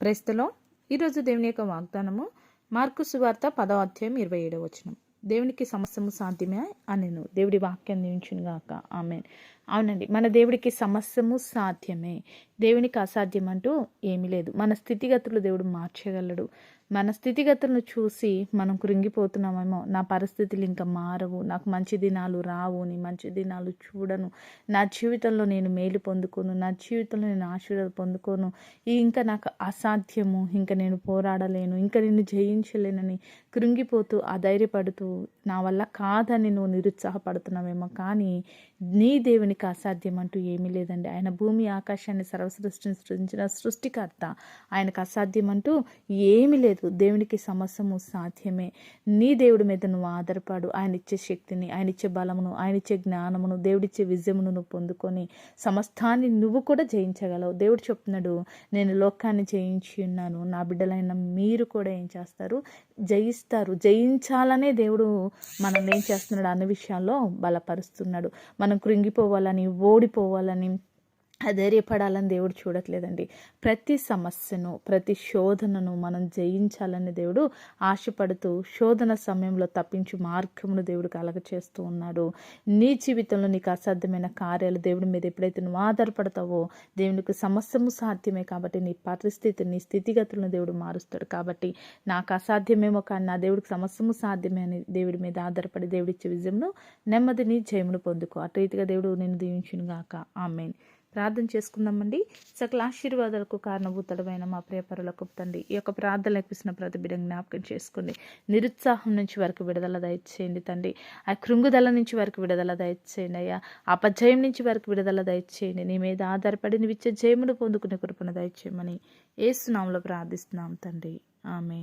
క్రైస్తలో ఈరోజు దేవుని యొక్క వాగ్దానము మార్కు సువార్త పదవ అధ్యాయం ఇరవై ఏడవ వచనం. దేవునికి సమస్యము సాధ్యమే అనెను. దేవుడి వాక్యం దీవించును గాక ఆమె అవునండి. మన దేవుడికి సమస్యము సాధ్యమే. దేవునికి అసాధ్యం అంటూ ఏమీ లేదు. మన స్థితిగతులు దేవుడు మార్చగలడు. మన స్థితిగతులను చూసి మనం కృంగిపోతున్నామేమో. నా పరిస్థితులు ఇంకా మారవు. నాకు మంచి దినాలు రావు. నీ మంచి దినాలు చూడను. నా జీవితంలో నేను మేలు పొందుకోను. నా జీవితంలో నేను ఆశీర్వాదం పొందుకోను. ఈ ఇంకా నాకు అసాధ్యము. ఇంకా నేను పోరాడలేను. ఇంకా నేను జయించలేనని కృంగిపోతూ అధైర్యపడుతూ నా వల్ల కాదని నువ్వు నిరుత్సాహపడుతున్నావేమో కానీ నీ దేవునికి అసాధ్యం అంటూ ఏమీ లేదండి. ఆయన భూమి ఆకాశాన్ని సర్వసృష్టిని సృష్టించిన సృష్టికర్త. ఆయనకు అసాధ్యం అంటూ ఏమీ లేదు. దేవునికి సమస్యము సాధ్యమే. నీ దేవుడి మీద నువ్వు ఆధారపడు. ఆయన ఇచ్చే శక్తిని ఆయన ఇచ్చే బలమును ఆయన ఇచ్చే జ్ఞానమును దేవుడిచ్చే విజయమును నువ్వు పొందుకొని సమస్తాన్ని నువ్వు కూడా జయించగలవు. దేవుడు చెప్తున్నాడు నేను లోకాన్ని జయించి ఉన్నాను. నా బిడ్డలైన మీరు కూడా ఏం చేస్తారు? జయిస్తారు. జయించాలనే దేవుడు మనల్ని ఏం చేస్తున్నాడు అన్న విషయాల్లో బలపరుస్తున్నాడు. మనం కృంగిపోవాలని ఓడిపోవాలని అధైర్యపడాలని దేవుడు చూడట్లేదండి. ప్రతి సమస్యను ప్రతి శోధనను మనం జయించాలని దేవుడు ఆశపడుతూ శోధన సమయంలో తప్పించు మార్గమును దేవుడు కలగ చేస్తూ ఉన్నాడు. నీ జీవితంలో నీకు అసాధ్యమైన కార్యాలు దేవుడి మీద ఎప్పుడైతే నువ్వు ఆధారపడతావో దేవునికి సమస్యము సాధ్యమే కాబట్టి నీ పరిస్థితి నీ స్థితిగతులను దేవుడు మారుస్తాడు కాబట్టి నాకు అసాధ్యమేమో కానీ నా దేవుడికి సమస్యము సాధ్యమే అని దేవుడి మీద ఆధారపడి దేవుడిచ్చే విజయంను నెమ్మదిని జయమును పొందుకో. అటు రీతిగా దేవుడు నేను దీవించును గాక ఆమెన్. ప్రార్థన చేసుకుందామండి. సకల ఆశీర్వాదాలకు కారణభూతడమైన మా ప్రియపరులకు తండ్రి ఈ యొక్క ప్రార్థన ఎక్కిసిన ప్రతి బిడ్డ జ్ఞాపకం చేసుకోండి నిరుత్సాహం నుంచి వరకు విడుదల దయచేయండి తండ్రి. ఆ కృంగుదల నుంచి వరకు విడుదల దయచేయండి అయ్యా. అపజయం నుంచి వరకు విడుదల దయచేయండి. నీ మీద ఆధారపడి నువ్వు ఇచ్చే జయమును పొందుకునే కృపను దయచేయమని ఏసునాంలో ప్రార్థిస్తున్నాం తండ్రి. ఆమె